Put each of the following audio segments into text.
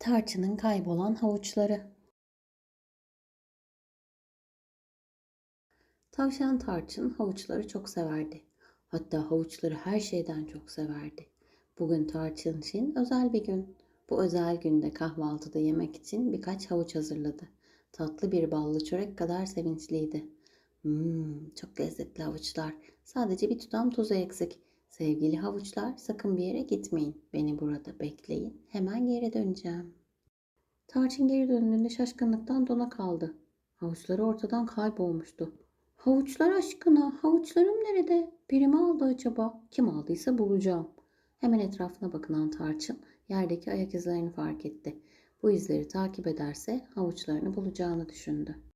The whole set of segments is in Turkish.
Tarçının kaybolan havuçları. Tavşan Tarçın havuçları çok severdi. Hatta havuçları her şeyden çok severdi. Bugün Tarçın için özel bir gün. Bu özel günde kahvaltıda yemek için birkaç havuç hazırladı. Tatlı bir ballı çörek kadar sevinçliydi. Mmm, çok lezzetli havuçlar. Sadece bir tutam tuzu eksik. Sevgili havuçlar, sakın bir yere gitmeyin. Beni burada bekleyin. Hemen geri döneceğim. Tarçın geri döndüğünde şaşkınlıktan dona kaldı. Havuçları ortadan kaybolmuştu. Havuçlar aşkına, havuçlarım nerede? Biri mi aldı acaba? Kim aldıysa bulacağım. Hemen etrafına bakınan Tarçın yerdeki ayak izlerini fark etti. Bu izleri takip ederse havuçlarını bulacağını düşündü.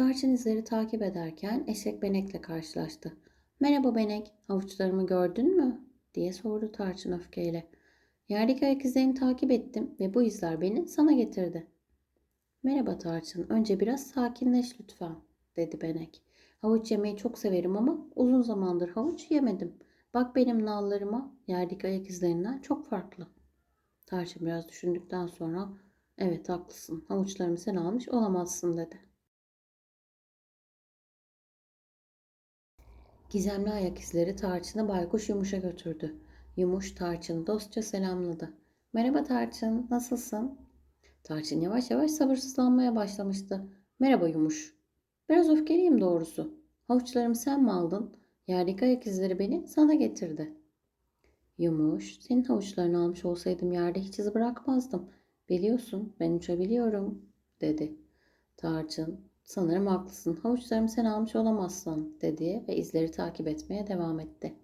Tarçın izleri takip ederken eşek Benek'le karşılaştı. Merhaba Benek, havuçlarımı gördün mü? diye sordu Tarçın öfkeyle. Yerdeki ayak izlerini takip ettim ve bu izler beni sana getirdi. Merhaba Tarçın, önce biraz sakinleş lütfen, dedi Benek. Havuç yemeyi çok severim ama uzun zamandır havuç yemedim. Bak benim nallarıma yerdeki ayak izlerinden çok farklı. Tarçın biraz düşündükten sonra evet haklısın havuçlarımı sen almış olamazsın dedi. Gizemli ayak izleri Tarçın'ı baykuş Yumuş'a götürdü. Yumuş Tarçın'ı dostça selamladı. Merhaba Tarçın, nasılsın? Tarçın yavaş yavaş sabırsızlanmaya başlamıştı. Merhaba Yumuş. Biraz öfkeliyim doğrusu. Havuçlarımı sen mi aldın? Yerdeki ayak izleri beni sana getirdi. Yumuş, senin havuçlarını almış olsaydım yerde hiç iz bırakmazdım. Biliyorsun ben uçabiliyorum, dedi. Tarçın, sanırım haklısın. Havuçlarımı sen almış olamazsın, dedi ve izleri takip etmeye devam etti.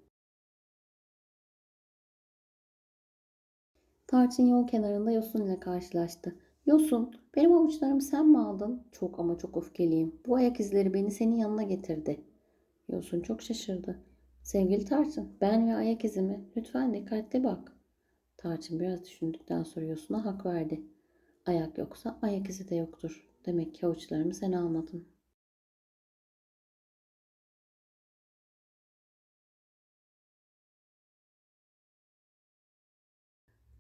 Tarçın yol kenarında Yosun ile karşılaştı. Yosun, benim avuçlarımı sen mi aldın? Çok ama çok öfkeliyim. Bu ayak izleri beni senin yanına getirdi. Yosun çok şaşırdı. Sevgili Tarçın, ben ve ayak izimi lütfen dikkatli bak. Tarçın biraz düşündükten sonra Yosun'a hak verdi. Ayak yoksa ayak izi de yoktur. Demek ki avuçlarımı sen almadın.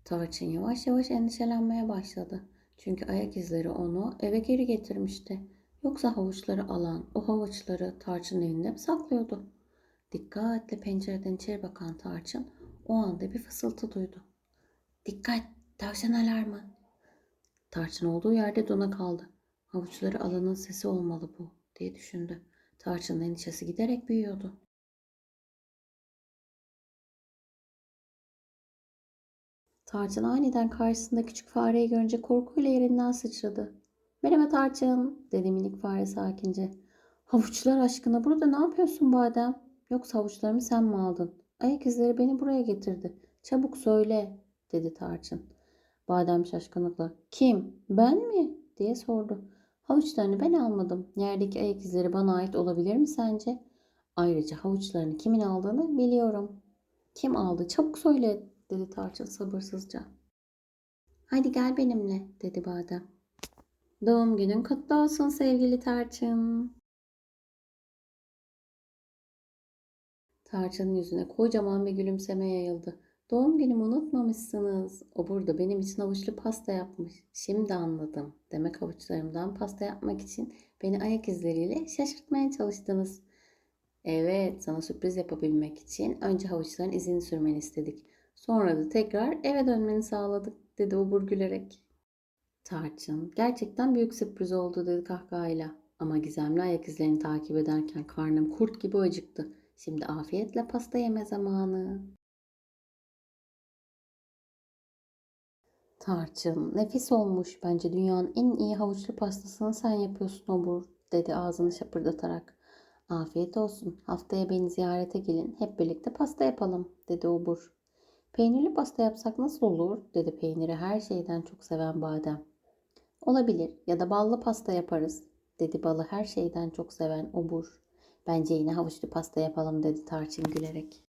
Tarçın yavaş yavaş endişelenmeye başladı. Çünkü ayak izleri onu eve geri getirmişti. Yoksa havuçları alan o havuçları Tarçın evinde mi saklıyordu? Dikkatle pencereden içeri bakan Tarçın o anda bir fısıltı duydu. Dikkat! Tavşan alarmı! Tarçın olduğu yerde dona kaldı. Havuçları alanın sesi olmalı bu diye düşündü. Tarçın'ın endişesi giderek büyüyordu. Tarçın aniden karşısında küçük fareyi görünce korkuyla yerinden sıçradı. Merhaba Tarçın, dedi minik fare sakince. Havuçlar aşkına burada ne yapıyorsun Badem? Yoksa havuçlarımı sen mi aldın? Ayak izleri beni buraya getirdi. Çabuk söyle, dedi Tarçın. Badem şaşkınlıkla, kim, ben mi? diye sordu. Havuçlarını ben almadım. Yerdeki ayak izleri bana ait olabilir mi sence? Ayrıca havuçlarını kimin aldığını biliyorum. Kim aldı? Çabuk söyle, dedi Tarçın sabırsızca. Hadi gel benimle, dedi Badem. Doğum günün kutlu olsun sevgili Tarçın. Tarçın'ın yüzüne kocaman bir gülümseme yayıldı. Doğum günümü unutmamışsınız. O burada benim için havuçlu pasta yapmış. Şimdi anladım. Demek havuçlarımdan pasta yapmak için beni ayak izleriyle şaşırtmaya çalıştınız. Evet, sana sürpriz yapabilmek için önce havuçların izini sürmeni istedik. Sonra da tekrar eve dönmeni sağladık, dedi Obur gülerek. Tarçın, gerçekten büyük sürpriz oldu dedi kahkahayla. Ama gizemli ayak izlerini takip ederken karnım kurt gibi acıktı. Şimdi afiyetle pasta yeme zamanı. Tarçın, nefis olmuş. Bence dünyanın en iyi havuçlu pastasını sen yapıyorsun Obur, dedi ağzını şapırdatarak. Afiyet olsun. Haftaya beni ziyarete gelin. Hep birlikte pasta yapalım, dedi Obur. Peynirli pasta yapsak nasıl olur? dedi peyniri her şeyden çok seven Badem. Olabilir ya da ballı pasta yaparız, dedi balı her şeyden çok seven Obur. Bence yine havuçlu pasta yapalım, dedi Tarçın gülerek.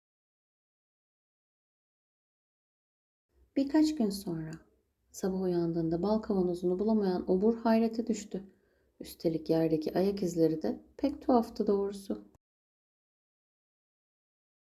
Birkaç gün sonra sabah uyandığında bal kavanozunu bulamayan Obur hayrete düştü. Üstelik yerdeki ayak izleri de pek tuhaftı doğrusu.